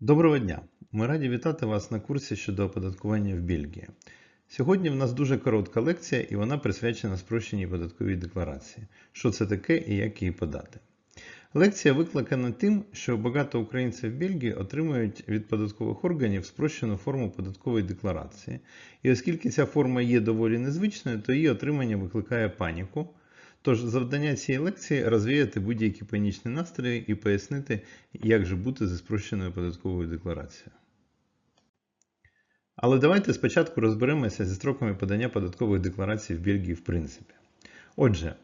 Доброго дня! Ми раді вітати вас на курсі щодо оподаткування в Бельгії. Сьогодні в нас дуже коротка лекція і вона присвячена спрощеній податковій декларації. Що це таке і як її подати. Лекція викликана тим, що багато українців Бельгії отримують від податкових органів спрощену форму податкової декларації. І оскільки ця форма є доволі незвичною, то її отримання викликає паніку. Тож завдання цієї лекції розвіяти будь-які панічні настрої і пояснити, як же бути зі спрощеною податковою декларацією. Але давайте спочатку розберемося зі строками подання податкових декларацій в Бельгії в принципі. Отже,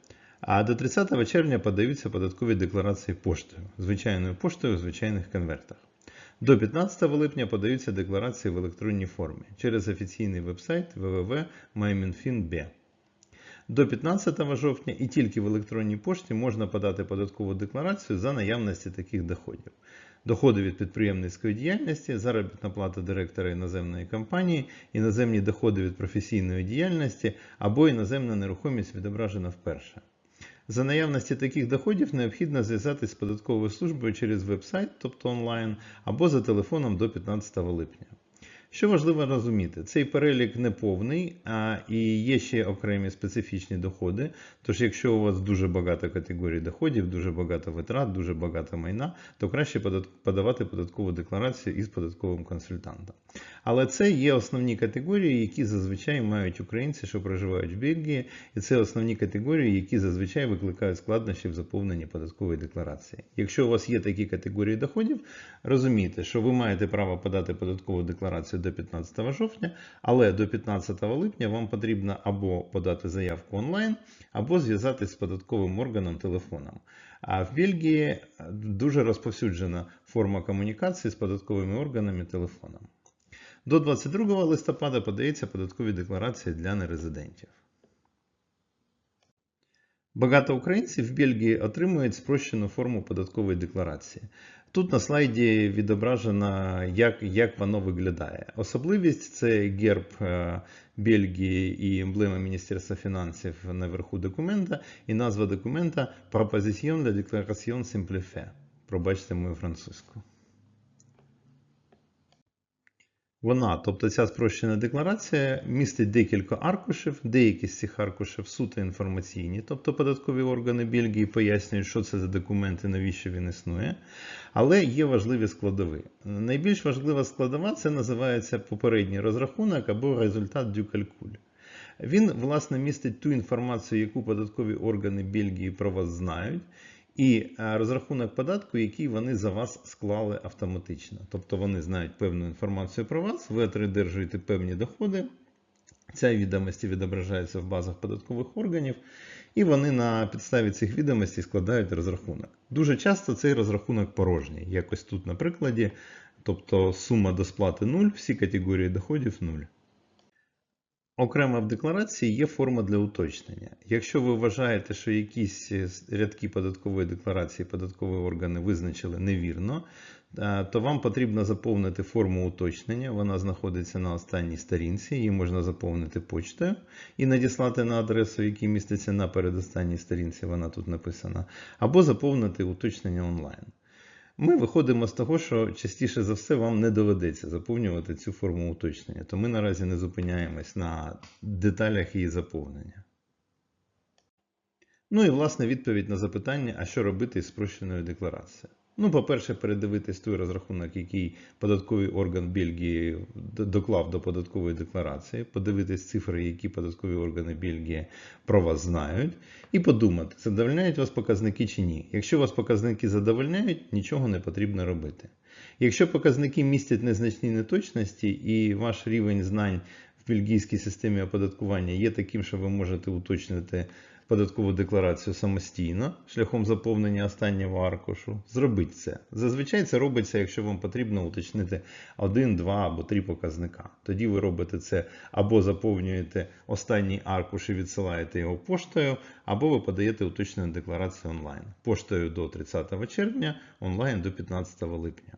а до 30 червня подаються податкові декларації поштою, звичайною поштою у звичайних конвертах. До 15 липня подаються декларації в електронній формі через офіційний вебсайт www.myminfin.b. До 15 жовтня і тільки в електронній пошті можна подати податкову декларацію за наявності таких доходів. Доходи від підприємницької діяльності, заробітна плата директора іноземної компанії, іноземні доходи від професійної діяльності або іноземна нерухомість відображена вперше. За наявності таких доходів необхідно зв'язатися з податковою службою через веб-сайт, тобто онлайн, або за телефоном до 15 липня. Що важливо розуміти, цей перелік не повний, а і є ще окремі специфічні доходи. Тож, якщо у вас дуже багато категорій доходів, дуже багато витрат, дуже багато майна, то краще подавати податкову декларацію із податковим консультантом. Але це є основні категорії, які зазвичай мають українці, що проживають в Бельгії, і це основні категорії, які зазвичай викликають складнощі в заповненні податкової декларації. Якщо у вас є такі категорії доходів, розумійте, що ви маєте право подати податкову декларацію до 15 жовтня, але до 15 липня вам потрібно або подати заявку онлайн, або зв'язатись з податковим органом телефоном. А в Бельгії дуже розповсюджена форма комунікації з податковими органами телефоном. До 22 листопада подається податкові декларації для нерезидентів. Багато українців в Бельгії отримують спрощену форму податкової декларації. Тут на слайді відображено, як як воно виглядає. Особливість це герб Бельгії і емблема Міністерства фінансів наверху документа, і назва документа Proposition de déclaration simplifiée. Пробачте мою французьку. Вона, тобто ця спрощена декларація, містить декілька аркушів, деякі з цих аркушів суто інформаційні, тобто податкові органи Бельгії пояснюють, що це за документ і навіщо він існує. Але є важливі складові. Найбільш важлива складова це називається попередній розрахунок або результат дю калькуль. Він, власне, містить ту інформацію, яку податкові органи Бельгії про вас знають і розрахунок податку, який вони за вас склали автоматично. Тобто вони знають певну інформацію про вас, ви одержуєте певні доходи. Ця відомості відображається в базах податкових органів, і вони на підставі цих відомостей складають розрахунок. Дуже часто цей розрахунок порожній. Якось тут на прикладі, тобто сума до сплати 0, всі категорії доходів 0. Окремо в декларації є форма для уточнення. Якщо ви вважаєте, що якісь рядки податкової декларації податкові органи визначили невірно, то вам потрібно заповнити форму уточнення. Вона знаходиться на останній сторінці, її можна заповнити почтою і надіслати на адресу, яка міститься на передостанній сторінці, вона тут написана, або заповнити уточнення онлайн. Ми виходимо з того, що частіше за все вам не доведеться заповнювати цю форму уточнення, то ми наразі не зупиняємось на деталях її заповнення. Ну і власне відповідь на запитання, а що робити із спрощеною декларацією. Ну, по-перше, передивитись той розрахунок, який податковий орган Бельгії доклав до податкової декларації, подивитись цифри, які податкові органи Бельгії про вас знають, і подумати, задовольняють вас показники чи ні. Якщо вас показники задовольняють, нічого не потрібно робити. Якщо показники містять незначні неточності і ваш рівень знань в бельгійській системі оподаткування є таким, що ви можете уточнити податкову декларацію самостійно, шляхом заповнення останнього аркушу, зробіть це. Зазвичай це робиться, якщо вам потрібно уточнити один, два або три показника. Тоді ви робите це або заповнюєте останній аркуш і відсилаєте його поштою, або ви подаєте уточнену декларацію онлайн. Поштою до 30 червня, онлайн до 15 липня.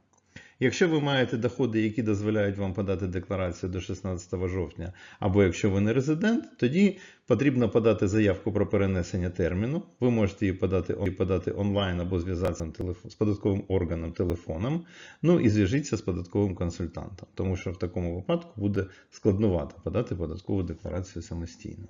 Якщо ви маєте доходи, які дозволяють вам подати декларацію до 16 жовтня, або якщо ви не резидент, тоді потрібно подати заявку про перенесення терміну. Ви можете її подати, подати онлайн або зв'язатися з податковим органом телефоном. Ну і зв'яжіться з податковим консультантом, тому що в такому випадку буде складновато подати податкову декларацію самостійно.